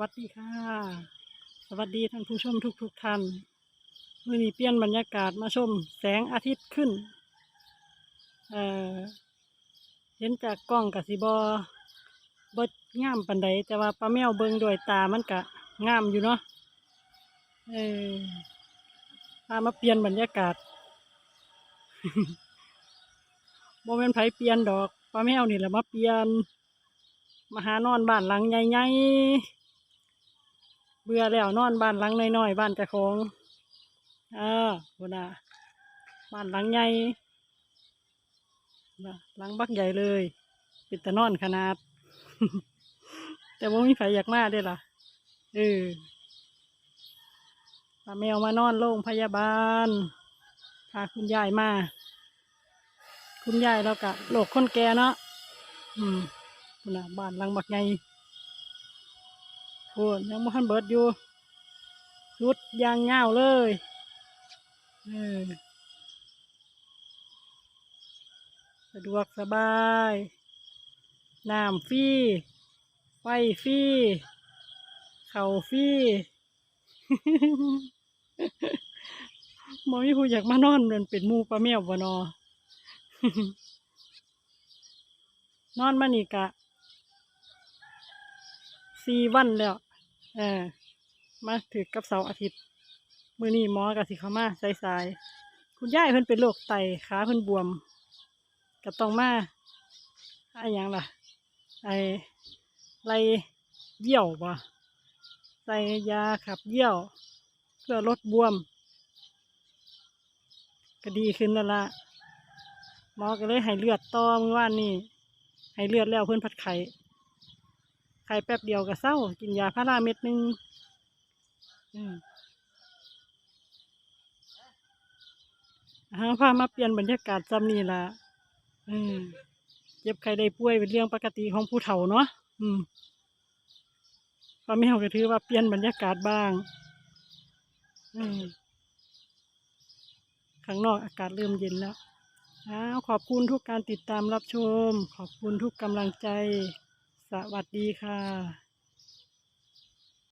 วัสดีค่ะ สวัสดีท่านผู้ชมทุกทุกๆท่านมื่อนี้เปลี่ยนบรรยากาศมาชมแสงอาทิตย์ขึ้นเอ่อเห็นจากกล้องกับสิบอบดงามปันใดแต่ว่าปลาแมวเบิงโดยตามันกะงามอยู่เนาะเออพามาเปลี่ยนบรรยากาศโมเมนไผเปลี่ยนดอกปลาแมวนี่แหละมาเปลี่ยนมาหานอนบ้านหลังใหญ่ๆ เบื่อแล้วนอนบ้านหลังน้อยๆบ้านเจ้าของเออบุน่ะบ้านหลังใหญ่น่ะหลังบักใหญ่เลยเป็นตะนอนขนาด แต่ว่ามีไผอยากมาเด้ล่ะเออพาแมวมานอนโรงพยาบาลพาคุณยายมา คุณยายแล้วกะโรคคนแก่เนาะอืมพุ่นน่ะบ้านหลังบักใหญ่ พุ่ยังบ่ทันเบิดอยู่ชุดยางเงาเลยเออสะดวกสบาย น้ำฟรีไฟฟรีเข่าฟรีมอมีผู้อยากมานอนมันเป็นมูปลาแมวบ่นอนอนมานี่กะสี่วันแล้ว ออมาถือกับเสาร์อาทิตย์ มือนี้หมอกะสิเขามาสายๆคุณยายเพิ่นเป็นโรคไตขาเพิ่นบวมก็ต้องมาไอ้หยังล่ะ ไอไรเยี่ยวบ่ใส่ยาขับเยี่ยว เพื่อลดบวม ก็ดีขึ้นแล้วละหมอก็เลยให้เลือดต่อเมื่อวานนี้ให้เลือดแล้วเพื่อนผัดไข่ ไข่แป๊บเดียวก็เศร้า กินยาพาราเม็ดหนึ่งอืมฮะพามาเปลี่ยนบรรยากาศจำนี่ละเจ็บไข้ได้ป่วยเป็นเรื่องปกติของผู้เฒ่าเนาะอืมป้าแมวก็ถือว่าเปลี่ยนบรรยากาศบ้างอืมข้างนอกอากาศเริ่มเย็นแล้วอ้าวขอบคุณทุกการติดตามรับชม ขอบคุณทุกกำลังใจ สวัสดีค่ะ